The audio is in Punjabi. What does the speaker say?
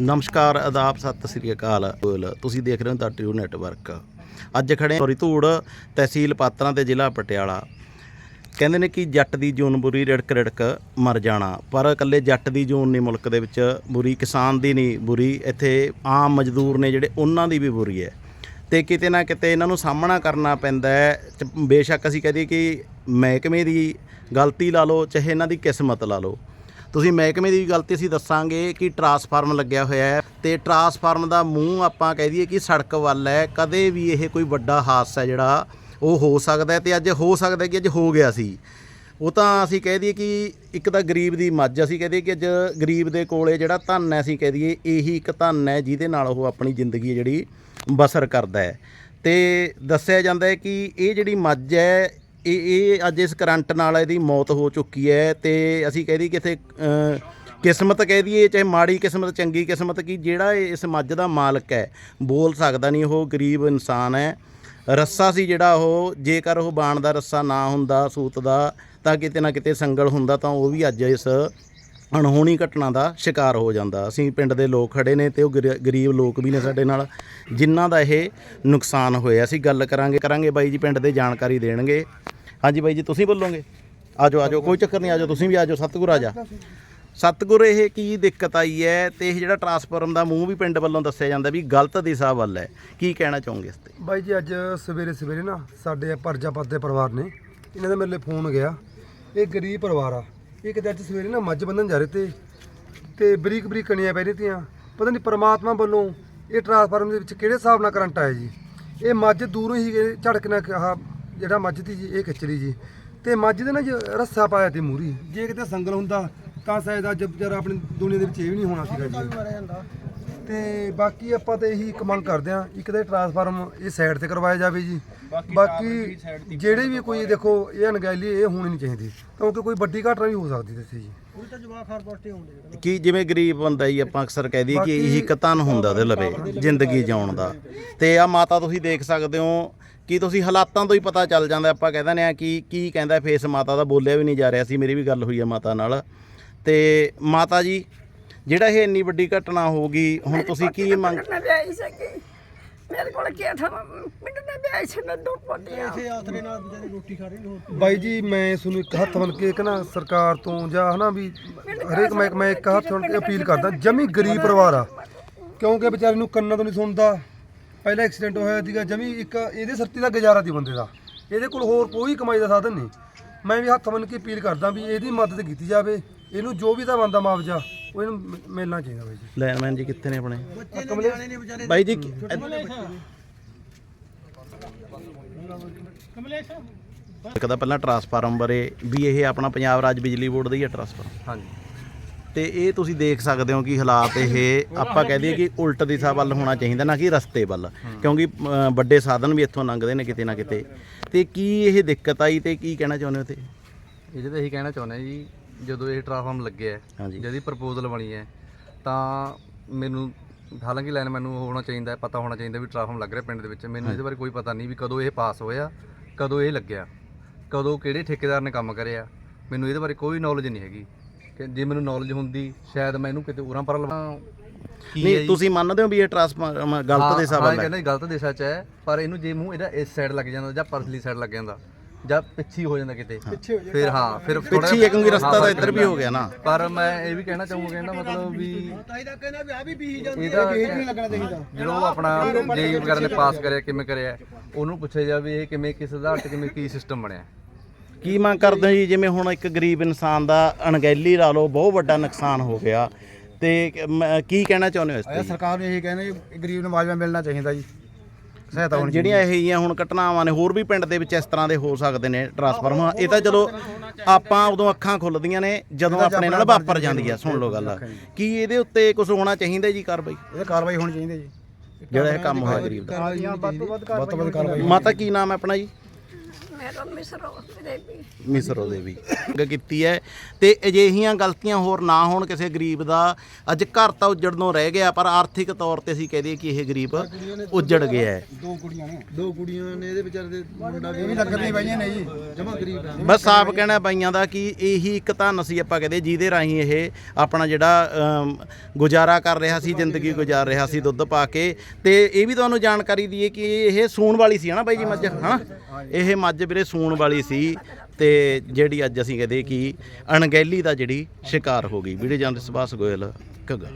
ਨਮਸਕਾਰ ਆਦਾਬ ਸਤਿ ਸ੍ਰੀ ਅਕਾਲ। ਤੁਸੀਂ ਦੇਖ ਰਹੇ ਹੋ ਦਾ ਟਿਊ ਨੈਟਵਰਕ। ਅੱਜ ਖੜੇ ਸੋਰੀ, ਧੂੜ ਤਹਿਸੀਲ ਪਾਤਰਾਂ ਤੇ ਜ਼ਿਲ੍ਹਾ ਪਟਿਆਲਾ। ਕਹਿੰਦੇ ਨੇ ਕਿ ਜੱਟ ਦੀ ਜੂਨ ਬੁਰੀ ਰਿੜਕ ਰਿੜਕ ਮਰ ਜਾਣਾ। ਪਰ ਇਕੱਲੇ ਜੱਟ ਦੀ ਜੂਨ ਨਹੀਂ, ਮੁਲਕ ਦੇ ਵਿੱਚ ਬੁਰੀ, ਕਿਸਾਨ ਦੀ ਨਹੀਂ ਬੁਰੀ। ਇੱਥੇ ਆਮ ਮਜ਼ਦੂਰ ਨੇ ਜਿਹੜੇ ਉਹਨਾਂ ਦੀ ਵੀ ਬੁਰੀ ਹੈ। ਤੇ ਕਿਤੇ ਨਾ ਕਿਤੇ ਇਹਨਾਂ ਨੂੰ ਸਾਹਮਣਾ ਕਰਨਾ ਪੈਂਦਾ ਹੈ। ਬੇਸ਼ੱਕ ਅਸੀਂ ਕਹਦੇ ਕਿ ਮਹਿਕਮੇ ਦੀ ਗਲਤੀ ਲਾ ਲਓ, ਚਾਹੇ ਇਹਨਾਂ ਦੀ ਕਿਸਮਤ ਲਾ ਲਓ। ਤੁਸੀਂ ਮਹਿਕਮੇ ਦੀ ਵੀ ਗੱਲ 'ਤੇ ਅਸੀਂ ਦੱਸਾਂਗੇ ਕਿ ਟਰਾਂਸਫਾਰਮ ਲੱਗਿਆ ਹੋਇਆ ਹੈ ਤੇ ਟਰਾਂਸਫਾਰਮ ਦਾ ਮੂੰਹ ਆਪਾਂ ਕਹਿ ਦਈਏ ਕਿ ਸੜਕ ਵੱਲ ਹੈ, ਕਦੇ ਵੀ ਇਹ ਕੋਈ ਵੱਡਾ ਹਾਦਸਾ ਜਿਹੜਾ ਉਹ ਹੋ ਸਕਦਾ ਹੈ ਤੇ ਅੱਜ ਹੋ ਸਕਦਾ ਕਿ ਅੱਜ ਹੋ ਗਿਆ ਸੀ। ਉਹ ਤਾਂ ਅਸੀਂ ਕਹਿ ਦਈਏ ਕਿ ਇੱਕ ਤਾਂ ਗਰੀਬ ਦੀ ਮੱਝ, ਅਸੀਂ ਕਹਿ ਦਈਏ ਕਿ ਅੱਜ ਗਰੀਬ ਦੇ ਕੋਲੇ ਜਿਹੜਾ ਧਨ ਹੈ, ਅਸੀਂ ਕਹਿ ਦਈਏ ਇਹੀ ਇੱਕ ਧਨ ਹੈ ਜਿਹਦੇ ਨਾਲ ਉਹ ਆਪਣੀ ਜ਼ਿੰਦਗੀ ਜਿਹੜੀ ਬਸਰ ਕਰਦਾ ਹੈ। ਤੇ ਦੱਸਿਆ ਜਾਂਦਾ ਹੈ ਕਿ ਇਹ ਜਿਹੜੀ ਮੱਝ ਹੈ ਇਹ ਇਹ ਅੱਜ ਇਸ ਕਰੰਟ ਨਾਲ ਇਹਦੀ ਮੌਤ ਹੋ ਚੁੱਕੀ ਹੈ ਤੇ ਅਸੀਂ ਕਹਿ ਦਈਏ ਕਿਤੇ ਕਿਸਮਤ ਕਹਿ ਦਈਏ, ਚਾਹੇ ਮਾੜੀ ਕਿਸਮਤ, ਚੰਗੀ ਕਿਸਮਤ, ਕੀ ਜਿਹੜਾ ਇਹ ਇਸ ਮੱਝ ਦਾ ਮਾਲਕ ਹੈ, ਬੋਲ ਸਕਦਾ ਨਹੀਂ, ਉਹ ਗਰੀਬ ਇਨਸਾਨ ਹੈ। ਰੱਸਾ ਸੀ ਜਿਹੜਾ ਉਹ, ਜੇਕਰ ਉਹ ਬਾਣ ਦਾ ਰੱਸਾ ਨਾ ਹੁੰਦਾ, ਸੂਤ ਦਾ, ਤਾਂ ਕਿਤੇ ਨਾ ਕਿਤੇ ਸੰਗਲ ਹੁੰਦਾ, ਤਾਂ ਉਹ ਵੀ ਅੱਜ ਇਸ ਅਣਹੋਣੀ ਘਟਨਾ ਦਾ ਸ਼ਿਕਾਰ ਹੋ ਜਾਂਦਾ। ਅਸੀਂ ਪਿੰਡ ਦੇ ਲੋਕ ਖੜੇ ਨੇ ਤੇ ਉਹ ਗਰੀ- ਗਰੀਬ ਲੋਕ ਵੀ ਨੇ ਸਾਡੇ ਨਾਲ, ਜਿਨ੍ਹਾਂ ਦਾ ਇਹ ਨੁਕਸਾਨ ਹੋਇਆ। ਅਸੀਂ ਗੱਲ ਕਰਾਂਗੇ ਕਰਾਂਗੇ ਬਾਈ ਜੀ ਪਿੰਡ ਦੇ ਜਾਣਕਾਰੀ ਦੇਣਗੇ। ਹਾਂਜੀ ਬਾਈ ਜੀ, ਤੁਸੀਂ ਬੋਲੋਗੇ? ਆਜੋ ਆਜੋ, ਕੋਈ ਚੱਕਰ ਨਹੀਂ, ਆਜੋ, ਤੁਸੀਂ ਵੀ ਆਜੋ, ਸਤਿਗੁਰ ਆ ਜਾ। ਸਤਿਗੁਰ, ਇਹ ਕੀ ਦਿੱਕਤ ਆਈ ਹੈ ਤੇ ਇਹ ਜਿਹੜਾ ਟਰਾਂਸਫਾਰਮ ਦਾ ਮੂੰਹ ਵੀ ਪਿੰਡ ਵੱਲੋਂ ਦੱਸਿਆ ਜਾਂਦਾ ਵੀ ਗਲਤ ਦਿਸ਼ਾ ਵੱਲ ਹੈ। ਕੀ ਕਹਿਣਾ ਚਾਹੋਗੇ ਇਸ ਤੇ? ਬਾਈ ਜੀ, ਅੱਜ ਸਵੇਰੇ ਸਵੇਰੇ ਨਾ ਸਾਡੇ ਪਰਜਾਪਤ ਦੇ ਪਰਿਵਾਰ ਨੇ, ਇਹਨਾਂ ਦਾ ਮੇਰੇ ਲਈ ਫੋਨ ਗਿਆ। ਇਹ ਗਰੀਬ ਪਰਿਵਾਰ ਆ। ਇਹ ਕਿਤੇ ਅੱਜ ਸਵੇਰੇ ਨਾ ਮੱਝ ਬੰਨਣ ਜਾ ਰਹੇ ਤੇ ਤੇ ਬਰੀਕ ਬਰੀਕ ਕਣੀਆਂ ਪੈ ਰਹੀ ਤੀਆਂ। ਪਤਾ ਨਹੀਂ ਪਰਮਾਤਮਾ ਵੱਲੋਂ ਇਹ ਟਰਾਂਸਫਾਰਮ ਦੇ ਵਿੱਚ ਕਿਹੜੇ ਹਿਸਾਬ ਨਾਲ ਕਰੰਟ ਆਇਆ ਜੀ? ਇਹ ਮੱਝ ਦੂਰੋਂ ਹੀ ਇਹ ਝੜਕ ਨਾਲ ਆਹ ਜਿਹੜਾ ਮੱਝ ਦੀ ਜੀ, ਇਹ ਖਿੱਚ ਰਹੀ ਜੀ। ਤੇ ਮੱਝ ਦੇ ਨਾ ਜੋ ਰੱਸਾ ਪਾਇਆ ਤੇ ਮੂਰੀ। ਜੇ ਕਿਤੇ ਸੰਗਲ ਹੁੰਦਾ, ਤਾਂ ਸ਼ਾਇਦ ਅੱਜ ਵਿਚਾਰਾ ਆਪਣੀ ਦੁਨੀਆ ਦੇ ਵਿੱਚ ਇਹ ਵੀ ਨਹੀਂ ਹੋਣਾ ਸੀਗਾ ਜੀ। ਤੇ ਬਾਕੀ ਆਪਾਂ ਤਾਂ ਇਹੀ ਇੱਕ ਮੰਗ ਕਰਦੇ ਆ ਇੱਕ ਤਾਂ ਟਰਾਂਸਫਾਰਮ ਇਹ ਸਾਈਡ ਤੇ ਕਰਵਾਇਆ ਜਾਵੇ ਜੀ। ਬਾਕੀ ਜਿਹੜੇ ਵੀ ਕੋਈ ਦੇਖੋ ਇਹ ਅਣਗਹਿਲੀ ਇਹ ਹੋਣੀ ਨਹੀਂ ਚਾਹੀਦੀ। ਕਿਉਂਕਿ ਕੋਈ ਵੱਡੀ ਘਟਨਾ ਵੀ ਹੋ ਸਕਦੀ ਦੱਸੀ ਜੀ। ਕੀ ਜਿਵੇਂ ਗਰੀਬ ਬੰਦਾ ਹੀ ਆਪਾਂ ਅਕਸਰ ਕਹਿ ਦਈਏ ਕਿ ਇਹੀ ਇੱਕ ਧਨ ਹੁੰਦਾ ਉਹਦੇ ਲਵੇ ਜ਼ਿੰਦਗੀ ਜਿਉਣ ਦਾ। ਤੇ ਆ ਮਾਤਾ ਤੁਸੀਂ ਦੇਖ ਸਕਦੇ ਹੋ ਕਿ ਤੁਸੀਂ ਹਾਲਾਤਾਂ ਤੋਂ ਹੀ ਪਤਾ ਚੱਲ ਜਾਂਦਾ ਆਪਾਂ ਕਹਿ ਦਿੰਦੇ ਆ ਕਿ ਕੀ ਕਹਿੰਦਾ ਫੇਸ ਮਾਤਾ ਦਾ ਬੋਲਿਆ ਵੀ ਨਹੀਂ ਜਾ ਰਿਹਾ ਸੀ ਮੇਰੀ ਵੀ ਗੱਲ ਹੋਈ ਆ ਮਾਤਾ ਨਾਲ। ਤੇ ਮਾਤਾ ਜੀ ਜਿਹੜਾ ਇਹ ਇੰਨੀ ਵੱਡੀ ਘਟਨਾ ਹੋ ਗਈ ਹੁਣ ਤੁਸੀਂ ਕੀ ਮੰਗ ਮੇਰੇ ਕੋਲ ਕੀ ਥਾ ਪਿੰਡ ਦੇ ਵਿਆਹੀ ਸੀ ਮੈਂ ਦੋ ਪੋਤੀਆਂ ਬਾਈ ਜੀ ਮੈਂ ਤੁਹਾਨੂੰ ਇੱਕ ਹੱਥ ਵੱਲ ਕੇ ਇੱਕ ਨਾ ਸਰਕਾਰ ਤੋਂ ਜਾਂ ਹਨਾ ਵੀ ਹਰੇਕ ਮੈਂ ਮੈਂ ਇੱਕ ਹੱਥ ਵੱਲ ਕੇ ਅਪੀਲ ਕਰਦਾ ਜਮੀ ਗਰੀਬ ਪਰਿਵਾਰ ਆ। ਕਿਉਂਕਿ ਵਿਚਾਰੇ ਨੂੰ ਕੰਨਾਂ ਤੋਂ ਨਹੀਂ ਸੁਣਦਾ। ਪਹਿਲਾਂ ਐਕਸੀਡੈਂਟ ਹੋਇਆ ਸੀਗਾ ਜਮੀ ਇੱਕ ਇਹਦੇ ਸਰਤੀ ਦਾ ਗੁਜ਼ਾਰਾ ਦੀ ਬੰਦੇ ਦਾ। ਇਹਦੇ ਕੋਲ ਹੋਰ ਕੋਈ ਕਮਾਈ ਦਾ ਸਾਧਨ ਨਹੀਂ। ਮੈਂ ਵੀ ਹੱਥ ਬੰਨ ਕੇ ਅਪੀਲ ਕਰਦਾ ਵੀ ਇਹਦੀ ਮਦਦ ਕੀਤੀ ਜਾਵੇ। ਇਹਨੂੰ ਜੋ ਵੀ ਤਾਂ ਬੰਦਾ ਮੁਆਵਜ਼ਾ ਉਹ ਇਹਨੂੰ ਮ- ਮਿਲਣਾ ਚਾਹੀਦਾ ਬਾਈ ਜੀ। ਲੈਨਮੈਨ ਜੀ ਕਿੱਥੇ ਨੇ ਆਪਣੇ? ਬਾਈ ਜੀ ਇੱਕ ਤਾਂ ਪਹਿਲਾਂ ਟਰਾਂਸਫਾਰਮ ਬਾਰੇ ਵੀ ਇਹ ਆਪਣਾ ਪੰਜਾਬ ਰਾਜ ਬਿਜਲੀ ਬੋਰਡ ਦਾ ਹੀ ਹੈ ਟਰਾਂਸਫਾਰਮ ਹਾਂਜੀ। ਤੇ ਇਹ ਤੁਸੀਂ ਦੇਖ ਸਕਦੇ ਹੋ ਕਿ ਹਾਲਾਤ ਇਹ ਆਪਾਂ ਕਹਿ ਦਈਏ ਕਿ ਉਲਟ ਦਿਸ਼ਾ ਵੱਲ ਹੋਣਾ ਚਾਹੀਦਾ ਨਾ ਕਿ ਰਸਤੇ ਵੱਲ। ਕਿਉਂਕਿ ਅ, ਵੱਡੇ ਸਾਧਨ ਵੀ ਇੱਥੋਂ ਲੰਘਦੇ ਨੇ ਕਿਤੇ ਨਾ ਕਿਤੇ। ਤੇ ਕੀ ਇਹ ਦਿੱਕਤ ਆਈ ਤੇ ਕੀ ਕਹਿਣਾ ਚਾਹੁੰਦੇ ਹੋ ਤੇ? ਇਹਦੇ ਤੇ ਇਹੀ ਕਹਿਣਾ ਚਾਹੁੰਦੇ ਹਾਂ ਜੀ ਜਦੋਂ ਇਹ ਟਰਾਫਾਰਮ ਲੱਗਿਆ ਹੈ, ਹਾਂਜੀ। ਜਿਹਦੀ ਪ੍ਰਪੋਜ਼ਲ ਬਣੀ ਹੈ ਤਾਂ ਮੈਨੂੰ ਹਾਲਾਂਕਿ ਲਾਈਨ ਮੈਨੂੰ ਹੋਣਾ ਚਾਹੀਦਾ ਹੈ, ਪਤਾ ਹੋਣਾ ਚਾਹੀਦਾ ਵੀ ਟਰਾਫਾਰਮ ਲੱਗ ਰਿਹਾ ਪਿੰਡ ਦੇ ਵਿੱਚ। ਮੈਨੂੰ ਇਹਦੇ ਬਾਰੇ ਕੋਈ ਪਤਾ ਨਹੀਂ ਵੀ ਕਦੋਂ ਇਹ ਪਾਸ ਹੋਇਆ ਕਦੋਂ ਇਹ ਲੱਗਿਆ ਕਦੋਂ ਕਿਹੜੇ ਠੇਕੇਦਾਰ ਨੇ ਕੰਮ ਕਰਿਆ। ਮੈਨੂੰ ਇਹਦੇ ਬਾਰੇ ਕੋਈ ਨੌਲੇਜ ਨਹੀਂ ਹੈਗੀ। ਕਿ ਜੇ ਮੈਨੂੰ ਨੌਲੇਜ ਹੁੰਦੀ ਸ਼ਾਇਦ ਮੈਂ ਇਹਨੂੰ ਕਿਤੇ ਉਰਾਂ ਪਰ ਲਵਾ ਕੀ ਹੈ ਨਹੀਂ ਜੀ? ਤੁਸੀਂ ਮੰਨਦੇ ਹੋ ਵੀ ਇਹ ਟਰਾਂਸਫਾਰਮ ਗਲਤ ਹਾਂ, ਦਿਸ਼ਾ ਹਾਂ, ਹੈ? ਕਹਿੰਦਾ ਗਲਤ ਦਿਸ਼ਾ 'ਚ ਹੈ ਪਰ ਇਹਨੂੰ ਜੇ ਮੂੰਹ ਇਹਦਾ ਇਸ ਸਾਈਡ ਲੱਗ ਜਾਂਦਾ ਜਾਂ ਪਰਸਲੀ ਸਾਈਡ ਲੱਗ ਜਾਂਦਾ ਜਾਂ ਪਿੱਛੇ ਹੀ ਹੋ ਜਾਂਦਾ ਕਿਤੇ। ਫਿਰ ਹਾਂ ਫਿਰ ਪਿੱਛੇ ਹੀ ਹੈ ਕਿਉਂਕਿ ਰਸਤਾ ਤਾਂ ਇੱਧਰ ਵੀ। ਹੋ। ਗਿਆ ਨਾ। ਪਰ ਮੈਂ ਇਹ ਵੀ ਕਹਿਣਾ ਚਾਹੂੰਗਾ ਕਹਿੰਦਾ ਮਤਲਬ ਵੀ ਇਹਦਾ ਜਿਹੜਾ ਉਹ ਆਪਣਾ ਜੇ ਵਗੈਰਾ ਨੇ ਪਾਸ ਕਰਿਆ ਕਿਵੇਂ ਕਰਿਆ ਉਹਨੂੰ ਪੁੱਛਿਆ ਜਾਵੇ ਇਹ ਕਿਵੇਂ ਕਿਸ ਆਧਾਰ ਤੇ ਕਿਵੇਂ ਕੀ ਸਿਸਟਮ ਬਣਿਆ। ਕੀ ਮੰਗ ਕਰਦੇ ਹੋ ਜੀ? ਜਿਵੇਂ ਹੁਣ ਇੱਕ ਗਰੀਬ ਇਨਸਾਨ ਦਾ ਅਣਗਹਿਲੀ ਲਾ ਲਓ ਬਹੁਤ ਵੱਡਾ ਨੁਕਸਾਨ ਹੋ ਗਿਆ। ਤੇ ਕ- ਮ- ਕੀ ਕਹਿਣਾ ਚਾਹੁੰਦੇ ਹੋ ਇਸ ਤੇ ਜੀ? ਸਰਕਾਰ ਨੂੰ ਇਹੀ ਕਹਿੰਦੇ ਗਰੀਬ ਨੂੰ ਮਿਲਣਾ ਚਾਹੀਦਾ ਜੀ। ਸਹਾਇਤਾ ਜਿਹੜੀਆਂ ਇਹ ਜਿਹੀਆਂ ਹੁਣ ਘਟਨਾਵਾਂ ਨੇ ਹੋਰ ਵੀ ਪਿੰਡ ਦੇ ਵਿੱਚ ਇਸ ਤਰ੍ਹਾਂ ਦੇ ਹੋ ਸਕਦੇ ਨੇ ਟਰਾਂਸਫਾਰਮ ਇਹ ਤਾਂ ਚਲੋ ਆਪਾਂ ਉਦੋਂ ਅੱਖਾਂ ਖੁੱਲਦੀਆਂ ਨੇ ਜਦੋਂ ਆਪਣੇ ਨਾਲ ਵਾਪਰ ਜਾਂਦੀ ਆ ਸੁਣ ਲਓ ਗੱਲ। ਕੀ ਇਹਦੇ ਉੱਤੇ ਕੁਝ ਹੋਣਾ ਚਾਹੀਦਾ ਜੀ ਕਾਰਵਾਈ? ਇਹ ਕਾਰਵਾਈ ਹੋਣੀ ਚਾਹੀਦੀ ਜੀ। ਜਿਹੜਾ ਇਹ ਕੰਮ ਹੋਇਆ ਗਰੀਬ ਦਾ। ਵੱਧ ਤੋਂ ਵੱਧ ਵੱਧ ਤੋਂ ਵੱਧ ਕਾਰਵਾਈ ਮਾਤਾ ਕੀ ਨਾਮ ਹੈ ਆਪਣਾ ਜੀ? ਮਿਸਰੋ ਮੇਰੇ ਵੀ। ਮਿਸਰੋ ਦੇ ਵੀ। ਮੰਗ ਕੀਤੀ ਹੈ ਤੇ ਅਜਿਹੀਆਂ ਗਲਤੀਆਂ ਹੋਰ ਨਾ ਹੋਣ ਕਿਸੇ ਗਰੀਬ ਦਾ ਅੱਜ ਘਰ ਤਾਂ ਉਜੜਨੋਂ ਰਹਿ ਗਿਆ ਪਰ ਆਰਥਿਕ ਤੌਰ ਤੇ ਅਸੀਂ ਕਹਦੇ ਕਿ ਇਹ ਗਰੀਬ ਉਜੜ ਗਿਆ ਹੈ। ਦੋ ਕੁੜੀਆਂ ਨੇ। ਦੋ ਕੁੜੀਆਂ ਨੇ ਇਹਦੇ ਵਿਚਾਰੇ ਦੇ ਮੁੰਡਾ ਵੀ ਵੀ ਲੱਗਦੀ ਪਈਆਂ ਨੇ ਜੀ। ਜਮਾ ਗਰੀਬ ਹੈ ਬਸ ਸਾਫ਼ ਕਹਿਣਾ ਬਾਈਆਂ ਦਾ ਕਿ ਇਹੀ ਇੱਕ ਧੰਨ ਸੀ ਆਪਾਂ ਕਹਦੇ ਜਿਹਦੇ ਰਾਹੀਂ ਇਹ ਆਪਣਾ ਜਿਹੜਾ ਗੁਜ਼ਾਰਾ ਕਰ ਰਿਹਾ ਸੀ ਜ਼ਿੰਦਗੀ ਗੁਜ਼ਾਰ ਰਿਹਾ ਸੀ ਦੁੱਧ ਪਾ ਕੇ। ਤੇ ਇਹ ਵੀ ਤੁਹਾਨੂੰ ਜਾਣਕਾਰੀ ਦਈਏ ਕਿ ਇਹ ਸੂਣ ਵਾਲੀ ਸੀ ਹਨਾ ਬਾਈ ਜੀ ਮੱਝ? ਹਨਾ? ਇਹ ਮੱਝ ਵੀਰੇ ਸੂਣ ਵਾਲੀ ਸੀ ਤੇ ਜਿਹੜੀ ਅੱਜ ਅਸੀਂ ਕਹਦੇ ਕਿ ਅਣਗਹਿਲੀ ਦਾ ਜਿਹੜੀ ਸ਼ਿਕਾਰ ਹੋ ਗਈ। Video journalist Subhash Goyal Ghagga